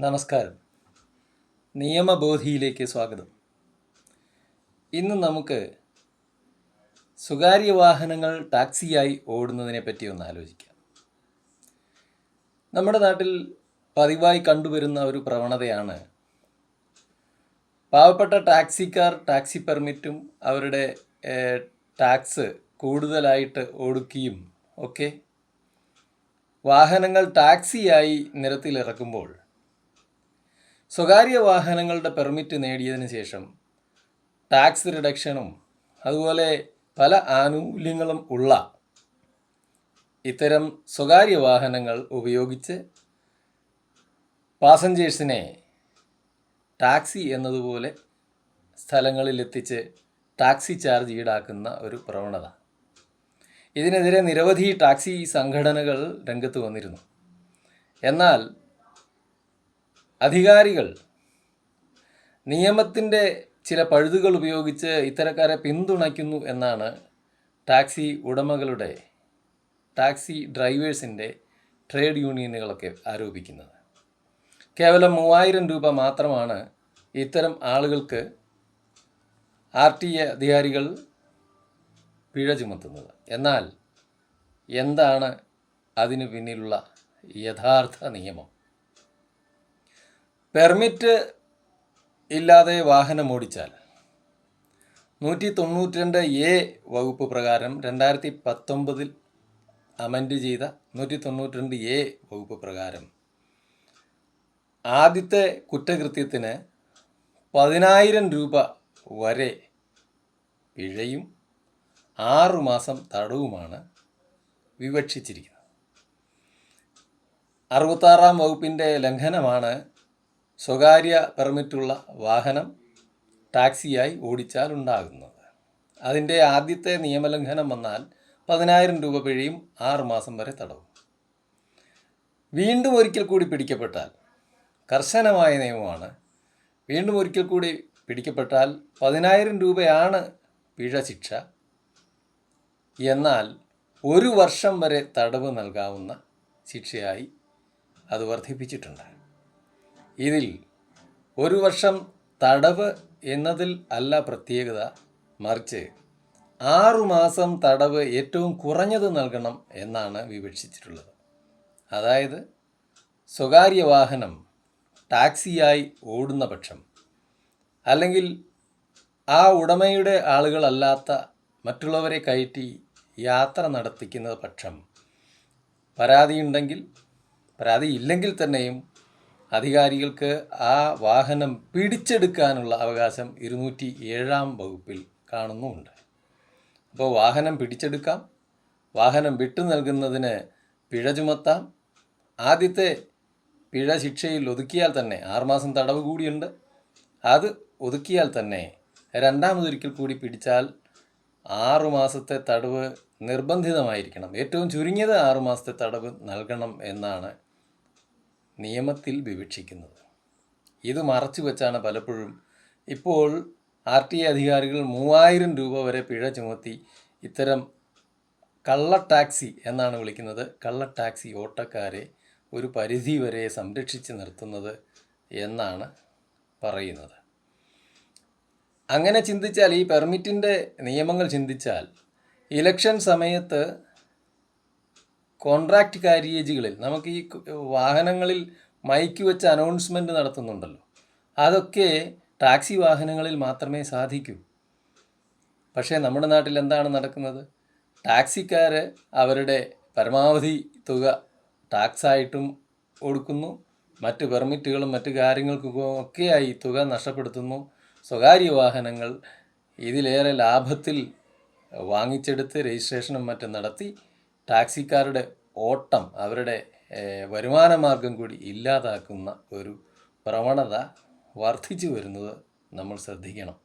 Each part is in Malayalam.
നമസ്കാരം. നിയമബോധിയിലേക്ക് സ്വാഗതം. ഇന്ന് നമുക്ക് സ്വകാര്യ വാഹനങ്ങൾ ടാക്സിയായി ഓടുന്നതിനെ പറ്റി ഒന്ന് ആലോചിക്കാം. നമ്മുടെ നാട്ടിൽ പതിവായി കണ്ടുവരുന്ന ഒരു പ്രവണതയാണ് പാവപ്പെട്ട ടാക്സിക്കാർ ടാക്സി പെർമിറ്റും അവരുടെ ടാക്സ് കൂടുതലായിട്ട് ഓടുകയും ഒക്കെ. വാഹനങ്ങൾ ടാക്സിയായി നിരത്തിലിറക്കുമ്പോൾ സ്വകാര്യ വാഹനങ്ങളുടെ പെർമിറ്റ് നേടിയതിന് ശേഷം ടാക്സ് റിഡക്ഷനും അതുപോലെ പല ആനുകൂല്യങ്ങളും ഉള്ള ഇത്തരം സ്വകാര്യ വാഹനങ്ങൾ ഉപയോഗിച്ച് പാസഞ്ചേഴ്സിനെ ടാക്സി എന്നതുപോലെ സ്ഥലങ്ങളിലെത്തിച്ച് ടാക്സി ചാർജ് ഈടാക്കുന്ന ഒരു പ്രവണത. ഇതിനെതിരെ നിരവധി ടാക്സി സംഘടനകൾ രംഗത്ത് വന്നിരുന്നു. എന്നാൽ അധികാരികൾ നിയമത്തിന്റെ ചില പഴുതുകൾ ഉപയോഗിച്ച് ഇത്തരക്കാരെ പിന്തുണയ്ക്കുന്നു എന്നാണ് ടാക്സി ഉടമകളുടെ ടാക്സി ഡ്രൈവേഴ്സിന്റെ ട്രേഡ് യൂണിയനുകളൊക്കെ ആരോപിക്കുന്നത്. കേവലം മൂവായിരം രൂപ മാത്രമാണ് ഇത്തരം ആളുകൾക്ക് ആർ ടി എ അധികാരികൾ പിഴ ചുമത്തുന്നത്. എന്നാൽ എന്താണ് അതിനു പിന്നിലുള്ള യഥാർത്ഥ നിയമം? പെർമിറ്റ് ഇല്ലാതെ വാഹനം ഓടിച്ചാൽ. നൂറ്റി തൊണ്ണൂറ്റി രണ്ട് എ വകുപ്പ് പ്രകാരം രണ്ടായിരത്തി പത്തൊമ്പതിൽ അമെൻഡ് ചെയ്ത നൂറ്റി തൊണ്ണൂറ്റി രണ്ട് എ വകുപ്പ് പ്രകാരം ആദ്യത്തെ കുറ്റകൃത്യത്തിന് പതിനായിരം രൂപ വരെ പിഴയും ആറുമാസം തടവുമാണ് വിവക്ഷിച്ചിരിക്കുന്നത്. അറുപത്താറാം വകുപ്പിന്റെ ലംഘനമാണ് സ്വകാര്യ പെർമിറ്റുള്ള വാഹനം ടാക്സിയായി ഓടിച്ചാൽ ഉണ്ടാകുന്നത്. അതിന്റെ ആദ്യത്തെ നിയമലംഘനം വന്നാൽ പതിനായിരം രൂപ പിഴയും ആറുമാസം വരെ തടവും. വീണ്ടും ഒരിക്കൽ കൂടി പിടിക്കപ്പെട്ടാൽ കർശനമായ നിയമമാണ്. വീണ്ടും ഒരിക്കൽ കൂടി പിടിക്കപ്പെട്ടാൽ പതിനായിരം രൂപയാണ് പിഴ ശിക്ഷ. എന്നാൽ ഒരു വർഷം വരെ തടവ് നൽകാവുന്ന ശിക്ഷയായി അത് വർദ്ധിപ്പിച്ചിട്ടുണ്ട്. ഇതിൽ ഒരു വർഷം തടവ് എന്നതിൽ അല്ല പ്രത്യേകത. മറിച്ച് ആറുമാസം തടവ് ഏറ്റവും കുറഞ്ഞത് നൽകണം എന്നാണ് വിവക്ഷിച്ചിട്ടുള്ളത്. അതായത് സ്വകാര്യ വാഹനം ടാക്സിയായി ഓടുന്ന പക്ഷം അല്ലെങ്കിൽ ആ ഉടമയുടെ ആളുകളല്ലാത്ത മറ്റുള്ളവരെ കയറ്റി യാത്ര നടത്തിക്കുന്ന പക്ഷം. പരാതിയുണ്ടെങ്കിൽ പരാതി ഇല്ലെങ്കിൽ തന്നെയും അധികാരികൾക്ക് ആ വാഹനം പിടിച്ചെടുക്കാനുള്ള അവകാശം ഇരുന്നൂറ്റി ഏഴാം വകുപ്പിൽ കാണുന്നുമുണ്ട്. അപ്പോൾ വാഹനം പിടിച്ചെടുക്കാം വാഹനം വിട്ടു നൽകുന്നതിന് പിഴ ചുമത്താം. ആദ്യത്തെ പിഴ ശിക്ഷയിൽ ഒതുക്കിയാൽ തന്നെ ആറുമാസം തടവ് കൂടിയുണ്ട്. അത് ഒതുക്കിയാൽ തന്നെ രണ്ടാമതൊരിക്കൽ കൂടി പിടിച്ചാൽ ആറുമാസത്തെ തടവ് നിർബന്ധിതമായിരിക്കണം. ഏറ്റവും ചുരുങ്ങിയത് ആറുമാസത്തെ തടവ് നൽകണം എന്നാണ് നിയമത്തിൽ വിവക്ഷിക്കുന്നത്. ഇത് മറച്ചു വെച്ചാണ് പലപ്പോഴും ഇപ്പോൾ ആർ ടി അധികാരികൾ മൂവായിരം രൂപ വരെ പിഴ ചുമത്തി ഇത്തരം കള്ള ടാക്സി എന്നാണ് വിളിക്കുന്നത്. കള്ള ടാക്സി ഓട്ടക്കാരെ ഒരു പരിധി വരെ സംരക്ഷിച്ച് നിർത്തുന്നത് എന്നാണ് പറയുന്നത്. അങ്ങനെ ചിന്തിച്ചാൽ ഈ പെർമിറ്റിന്റെ നിയമങ്ങൾ ചിന്തിച്ചാൽ ഇലക്ഷൻ സമയത്ത് കോൺട്രാക്റ്റ് കാരിയേജുകളിൽ നമുക്ക് ഈ വാഹനങ്ങളിൽ മൈക്ക് വെച്ച് അനൗൺസ്മെന്റ് നടത്തുന്നുണ്ടല്ലോ. അതൊക്കെ ടാക്സി വാഹനങ്ങളിൽ മാത്രമേ സാധിക്കൂ. പക്ഷേ നമ്മുടെ നാട്ടിൽ എന്താണ് നടക്കുന്നത്? ടാക്സിക്കാർ അവരുടെ പരമാവധി തുക ടാക്സായിട്ടും കൊടുക്കുന്നു മറ്റ് പെർമിറ്റുകളും മറ്റ് കാര്യങ്ങൾക്കും ഒക്കെയായി തുക നഷ്ടപ്പെടുത്തുന്നു. സ്വകാര്യ വാഹനങ്ങൾ ഇതിലേറെ ലാഭത്തിൽ വാങ്ങിച്ചെടുത്ത് രജിസ്ട്രേഷനും മറ്റും നടത്തി ടാക്സിക്കാരുടെ ഓട്ടം അവരുടെ വരുമാന മാർഗം കൂടി ഇല്ലാതാക്കുന്ന ഒരു പ്രവണത വർദ്ധിച്ചു വരുന്നത് നമ്മൾ ശ്രദ്ധിക്കണം.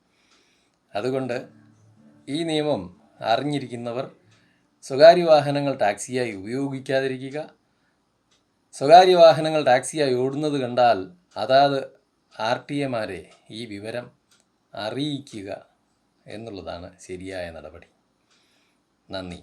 അതുകൊണ്ട് ഈ നിയമം അറിഞ്ഞിരിക്കുന്നവർ സ്വകാര്യ വാഹനങ്ങൾ ടാക്സിയായി ഉപയോഗിക്കാതിരിക്കുക. സ്വകാര്യ വാഹനങ്ങൾ ടാക്സിയായി ഓടുന്നത് കണ്ടാൽ അതാത് ആർ ടി എമാരെ ഈ വിവരം അറിയിക്കുക എന്നുള്ളതാണ് ശരിയായ നടപടി. നന്ദി.